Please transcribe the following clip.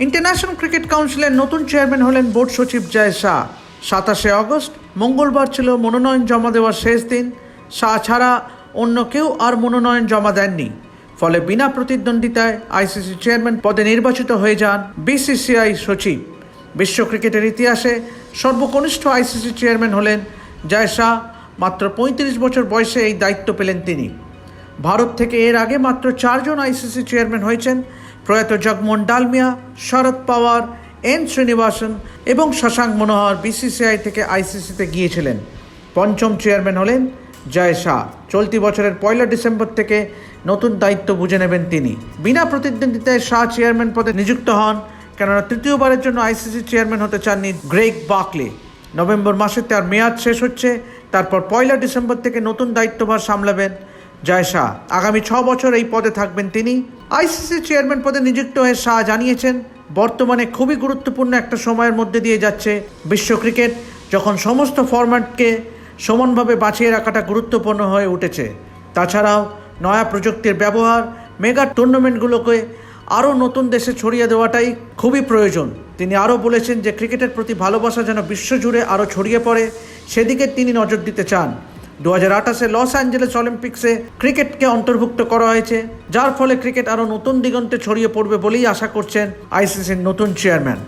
International cricket কাউন্সিলের নতুন chairman হলেন বোর্ড সচিব জয় শাহ। সাতাশে আগস্ট, মঙ্গলবার ছিল মনোনয়ন জমা দেওয়ার শেষ দিন। শাহ ছাড়া অন্য কেউ আর মনোনয়ন জমা দেননি। ফলে বিনা প্রতিদ্বন্দ্বিতায় আইসিসি চেয়ারম্যান পদে নির্বাচিত হয়ে যান বিসিসিআই সচিব। বিশ্ব ক্রিকেটের ইতিহাসে সর্বকনিষ্ঠ আইসিসি চেয়ারম্যান হলেন জয় শাহ। মাত্র পঁয়ত্রিশ বছর বয়সে এই দায়িত্ব পেলেন তিনি। ভারত থেকে এর আগে মাত্র চারজন আইসিসি চেয়ারম্যান হয়েছেন। প্রয়াত জগমোহন ডালমিয়া শরদ পাওয়ার, এন শ্রীনিবাসন এবং শশাঙ্ক মনোহর বিসিসিআই থেকে আইসিসিতে গিয়েছিলেন। পঞ্চম চেয়ারম্যান হলেন জয় শাহ। চলতি বছরের পয়লা ডিসেম্বর থেকে নতুন দায়িত্ব বুঝে নেবেন তিনি। বিনা প্রতিদ্বন্দ্বিতায় শাহ চেয়ারম্যান পদে নিযুক্ত হন, কেননা তৃতীয়বারের জন্য আইসিসি চেয়ারম্যান হতে চাননি গ্রেগ বাকলে নভেম্বর মাসে তার মেয়াদ শেষ হচ্ছে, তারপর পয়লা ডিসেম্বর থেকে নতুন দায়িত্বভার সামলাবেন জয় শাহ। আগামী ছ বছর এই পদে থাকবেন তিনি। আইসিসি চেয়ারম্যান পদে নিযুক্ত হয়ে শাহ জানিয়েছেন, বর্তমানে খুবই গুরুত্বপূর্ণ একটা সময়ের মধ্যে দিয়ে যাচ্ছে বিশ্ব ক্রিকেট, যখন সমস্ত ফরম্যাটকে সমানভাবে বাঁচিয়ে রাখাটা গুরুত্বপূর্ণ হয়ে উঠেছে। তাছাড়াও নয়া প্রযুক্তির ব্যবহার, মেগা টুর্নামেন্টগুলোকে আরও নতুন দেশে ছড়িয়ে দেওয়াটাই খুবই প্রয়োজন। তিনি আরও বলেছেন যে, ক্রিকেটের প্রতি ভালোবাসা যেন বিশ্বজুড়ে আরও ছড়িয়ে পড়ে, সেদিকে তিনি নজর দিতে চান। দু হাজার আঠাশে লস অ্যাঞ্জেলেস অলিম্পিক্সে ক্রিকেটকে অন্তর্ভুক্ত করা হয়েছে, যার ফলে ক্রিকেট আরও নতুন দিগন্তে ছড়িয়ে পড়বে বলেই আশা করছেন আইসিসির নতুন চেয়ারম্যান।